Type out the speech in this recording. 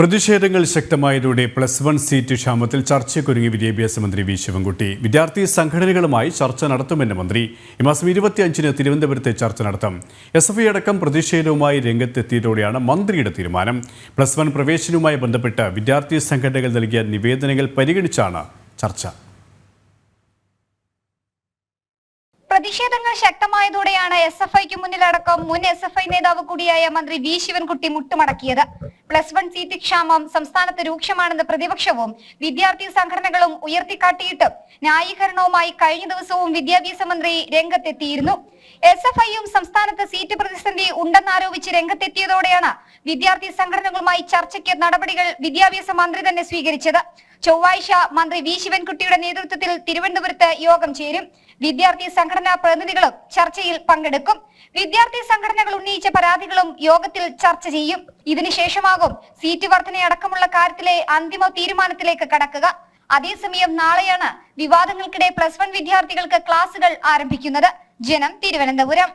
പ്രതിഷേധങ്ങൾ ശക്തമായതോടെ plus one seat ക്ഷാമത്തിൽ ചർച്ചയ്ക്കൊരുങ്ങി വിദ്യാഭ്യാസ മന്ത്രി വി ശിവൻകുട്ടി. വിദ്യാർത്ഥി സംഘടനകളുമായി ചർച്ച നടത്തുമെന്ന് മന്ത്രി. ഈ മാസം ഇരുപത്തിയഞ്ചിന് തിരുവനന്തപുരത്തെ ചർച്ച നടത്തും. എസ് എഫ് ഐ അടക്കം പ്രതിഷേധവുമായി രംഗത്തെത്തിയതോടെയാണ് മന്ത്രിയുടെ തീരുമാനം. പ്ലസ് വൺ പ്രവേശനവുമായി ബന്ധപ്പെട്ട് വിദ്യാർത്ഥി സംഘടനകൾ നൽകിയ നിവേദനങ്ങൾ പരിഗണിച്ചാണ് ചർച്ച. പ്രതിഷേധങ്ങൾ ശക്തമായതോടെയാണ് എസ് എഫ് ഐക്ക് മുന്നിലടക്കം മുൻ എസ് എഫ് ഐ നേതാവ് കൂടിയായ മന്ത്രി വി ശിവൻകുട്ടി മുട്ടുമടക്കിയത്. പ്ലസ് വൺ സീറ്റ് ക്ഷാമം സംസ്ഥാനത്ത് രൂക്ഷമാണെന്ന് പ്രതിപക്ഷവും വിദ്യാർത്ഥി സംഘടനകളും ഉയർത്തിക്കാട്ടിയിട്ട് ന്യായീകരണവുമായി കഴിഞ്ഞ ദിവസവും വിദ്യാഭ്യാസ മന്ത്രി രംഗത്തെത്തിയിരുന്നു. എസ് എഫ് ഐയും സംസ്ഥാനത്ത് സീറ്റ് പ്രതിസന്ധി ഉണ്ടെന്നാരോപിച്ച് രംഗത്തെത്തിയതോടെയാണ് വിദ്യാർത്ഥി സംഘടനകളുമായി ചർച്ചയ്ക്ക് നടപടികൾ വിദ്യാഭ്യാസ മന്ത്രി തന്നെ സ്വീകരിച്ചത്. ചൊവ്വാഴ്ച മന്ത്രി വി ശിവൻകുട്ടിയുടെ നേതൃത്വത്തിൽ തിരുവനന്തപുരത്ത് യോഗം ചേരും. വിദ്യാർത്ഥി സംഘടനാ പ്രതിനിധികളും ചർച്ചയിൽ പങ്കെടുക്കും. വിദ്യാർത്ഥി സംഘടനകൾ ഉന്നയിച്ച പരാതികളും യോഗത്തിൽ ചർച്ച ചെയ്യും. ഇതിനുശേഷമാകും സീറ്റ് വർധനയടക്കമുള്ള കാര്യത്തിലെ അന്തിമ തീരുമാനത്തിലേക്ക് കടക്കുക. അതേസമയം നാളെയാണ് വിവാദങ്ങൾക്കിടെ പ്ലസ് വൺ വിദ്യാർത്ഥികൾക്ക് ക്ലാസുകൾ ആരംഭിക്കുന്നത്. ജനം തിരുവനന്തപുരം.